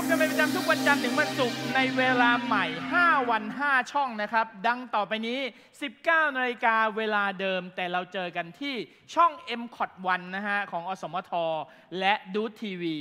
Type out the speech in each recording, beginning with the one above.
บกันเป็นประจำทุกวันจันทร์ถึงวันศุกร์ในเวลาใหม่ 5 วัน 5 ช่องนะครับ ดังต่อไปนี้ 19นาฬิกาเวลาเดิม แต่เราเจอกันที่ช่อง m c o t 1นะฮะ ของอสมท และดูทีวี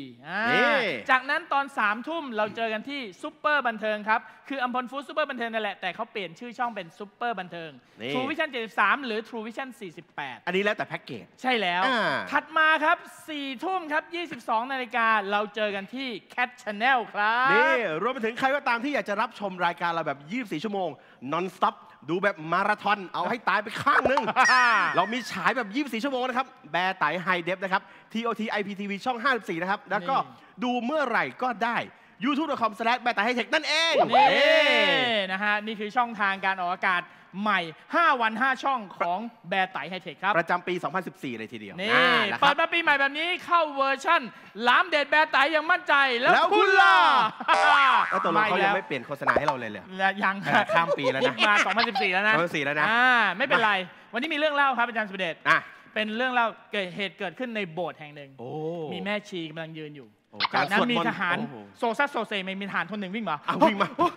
นี่จากนั้นตอน 3 ทุ่มเราเจอกันที่ซุปเปอร์บันเทิงครับ คืออัมพลฟู้ดซุปเปอร์บันเทิงนั่นแหละ แต่เขาเปลี่ยนชื่อช่องเป็นซุปเปอร์บันเทิงนี่ True Vision 73 หรือ True Vision 48 อันนี้แล้วแต่แพ็กเกจใช่แล้วอ่าถัดมาครับ4ทุ่มครับ22นาฬิกาเราเจอกันที่ Cat Channel ครับ นี่รวมไปถึงใครก็ตามที่อยากจะรับชมรายการเราแบบ 24 ชั่วโมง non stop ดูแบบมาราธอนเอาให้ตายไปข้างหนึง เรามีฉายแบบ 24 ชั่วโมงนะครับ แบร์ไตไฮเดฟนะครับ TOT IPTV ช่อง 54 นะครับ แล้วก็นี่ดูเมื่อไหร่ก็ได้ youtube.com แบร์ไตไฮเทคนั่นเองนี่เอ้นะฮะนี่คือช่องทางการออกอากาศใหม่ 5 วัน 5 ช่องของแบร์ไตไฮเทคครับ ประจำปี 2014 เลยทีเดียว นี่อ่านะคเปิรัดบมาปีใหม่แบบนี้เข้าเวอร์ชั่นล้ามเด็ดแบร์ไตอย่างมั่นใจ แล้วแล้วคุคุณณล่ะล่ะแล้วตัวลงเขายังแล้วไม่เปลี่ยนโฆษณาให้เราเลยเลยและยังขนาดข้ามปีแล้วนะมา 2014 แล้วนะ2014แล้วนะอ่าไม่เป็นไร วันนี้มีเรื่องเล่าครับอาจารย์สุเดชอะเป็นเรื่องเล่าเกิดเหตุเกิดขึ้นในโบสถ์แห่งหนึ่งโอ้มีแม่ชีกำลังยืนอยู่โอ้ จากนั้นการสวดมีมนต์ทหารโอ้โหโซซัสโซเซไม่มีทหารคนหนึ่งวิ่งมาอะวิ่งมาโอ้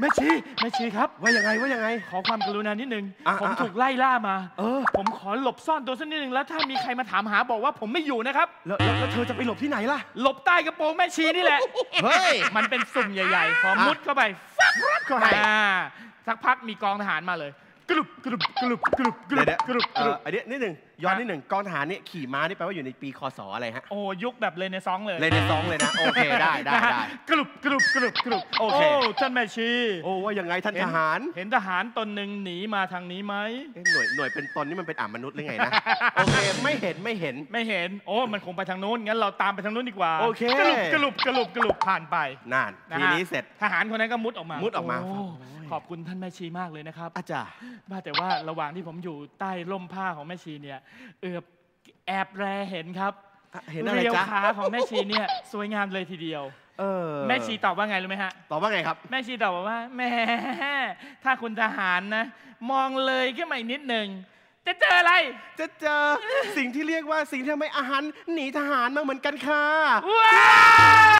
แม่ชีแม่ชีครับ ว่ายังไงว่ายังไง ขอความกรุณานิดนึงอะผมอะถูกไล่ล่ามา เออ ผมขอหลบซ่อนตัวสักนิดนึงแล้วถ้ามีใครมาถามหาบอกว่าผมไม่อยู่นะครับแล้วแล้วแล้วเธอจะไปหลบที่ไหนล่ะ หลบใต้กระโปรงแม่ชีนี่แหละ เฮ้ย มันเป็นสุ่มใหญ่ๆ ขอมุดเข้าไปฟับรับเข้าไปให้อ่าสักพักมีกองทหารมาเลย กรุบกรุบกรุบกรุบกรุเดี๋ยวบกรุบเอ่กรุอบอันนี้นิดหนึ่ง ย้อนฮะนิดหนึ่งกองทหารเนี่ยขี่ม้านี่แปลว่าอยู่ในปีคศอะไรฮะโอ้ยุคแบบเลยในซองเลยเลยในซองเลยนะโอเคได้ได้นะฮะได้กรุบกรุบกรุบกรุบโอเคท่านแม่ชีโอ้ว่ายังไงท่านเห็ทนหาร เห็นทหารตนหนึ่งหนีมาทางนี้ไหมเอ๊ะหน่วยหน่วยเป็นตนนี่มันเป็นอ่ามนุษย์หรือไงนะโอเคไม่เห็นไม่เห็นไม่เห็น โอ้มันคงไปทางนู้นงั้นเราตามไปทางนู้นดีกว่าโอเคกรุบกรุบกรุบกรุบผ่านไปนานนะทีฮะนี้เสร็จทหารคนนั้นก็มุดออกมามุดออกมาโโอ้ยขอบคุณท่านแม่ชีมากเลยนะครับอาจารย์ว่าแต่ว่าระหว่างที่ผมอยู่ใต้ร่มผ้าของแม่ชีเนี่ยเอือบแอบแลเห็นครับเห็นอะไรเรียวจ๊ะขาของแม่ชีเนี่ยสวยงามเลยทีเดียวเออแม่ชีตอบว่าไงรู้ไหมฮะ ตอบว่าไงครับ แม่ชีตอบว่าแหม่ถ้าคุณทหารนะ มองเลยขึ้นมาอีกนิดหนึ่งจะเจออะไร จะเจอสิ่งที่เรียกว่าสิ่งที่ทำให้อาหารหนีทหารมาเหมือนกันค่ะว้าว